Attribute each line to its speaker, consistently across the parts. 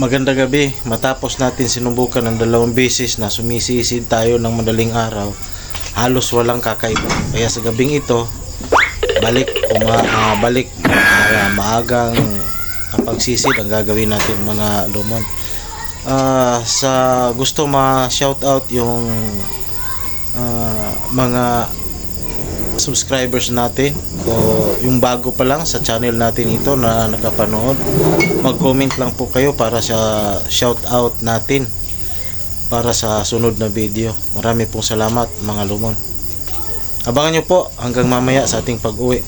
Speaker 1: maganda gabi. Matapos natin sinubukan ng dalawang beses na sumisisid tayo ng madaling araw, halos walang kakaiba. Kaya sa gabing ito, balik uma, ah, balik ah, maagang kapagsisid ang gagawin natin mga lumon. Ah, sa gusto ma-shout out yung ah, mga subscribers natin. O yung bago pa lang sa channel natin ito na nakapanood mag-comment lang po kayo para sa shout out natin para sa sunod na video. Marami pong salamat mga lumon. Abangan nyo po hanggang mamaya sa ating pag-uwi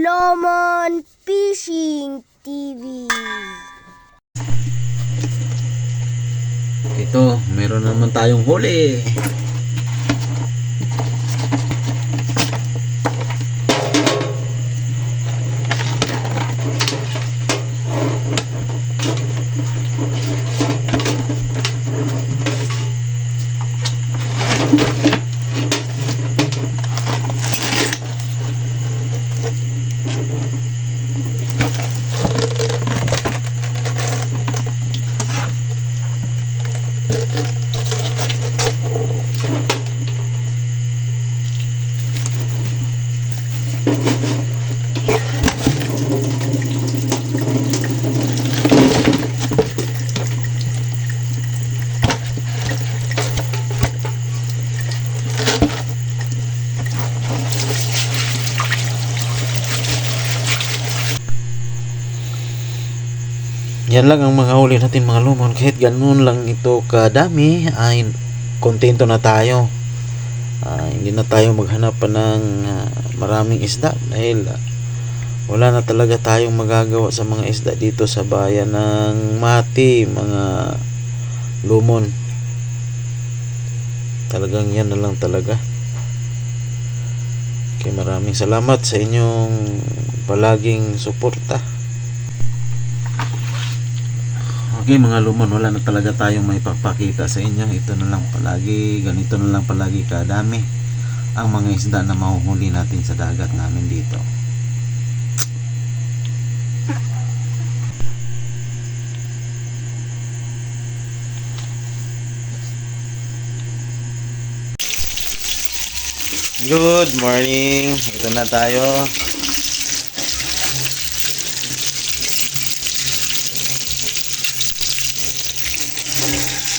Speaker 2: Lomon Fishing TV.
Speaker 1: ito meron naman tayong huli Yan lang ang mga huli natin mga lumon. Kahit ganun lang ito kadami, ay kontento na tayo. Ah, hindi na tayo maghanap pa ng ah, maraming isda dahil ah, wala na talaga tayong magagawa sa mga isda dito sa bayan ng Mati, mga lumon. Talagang yan na lang talaga. Okay, maraming salamat sa inyong palaging suporta. Okay mga lumon, wala na talaga tayong may papakita sa inyo. Ito na lang palagi, ganito na lang palagi kadami ang mga isda na mahuhuli natin sa dagat namin dito. Good morning. Ito na tayo.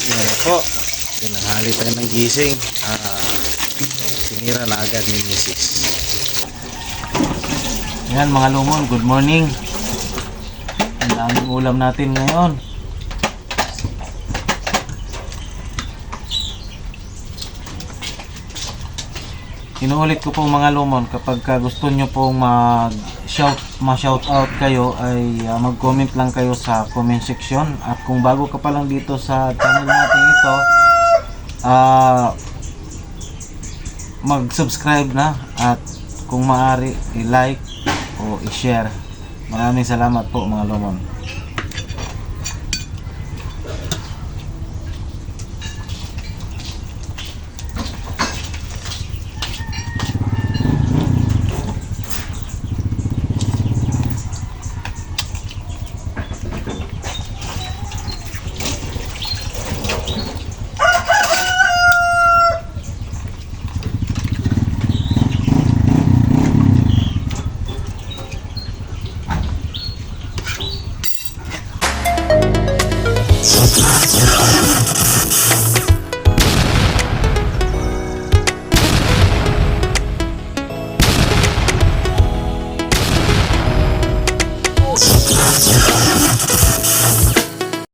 Speaker 1: Yan po. Tinanghali tayo ng gising. Ah, sinira na agad ni Mrs. Yan mga lumon, good morning. Ang daming ulam natin ngayon. Inuulit ko po mga lumon kapag ka gusto nyo pong mag shout ma shout out kayo ay ah, mag-comment lang kayo sa comment section at kung bago ka pa lang dito sa channel natin ito ah mag-subscribe na at kung maaari i-like o i-share. Maraming salamat po mga lumon.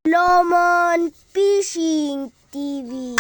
Speaker 2: Lomon Fishing TV.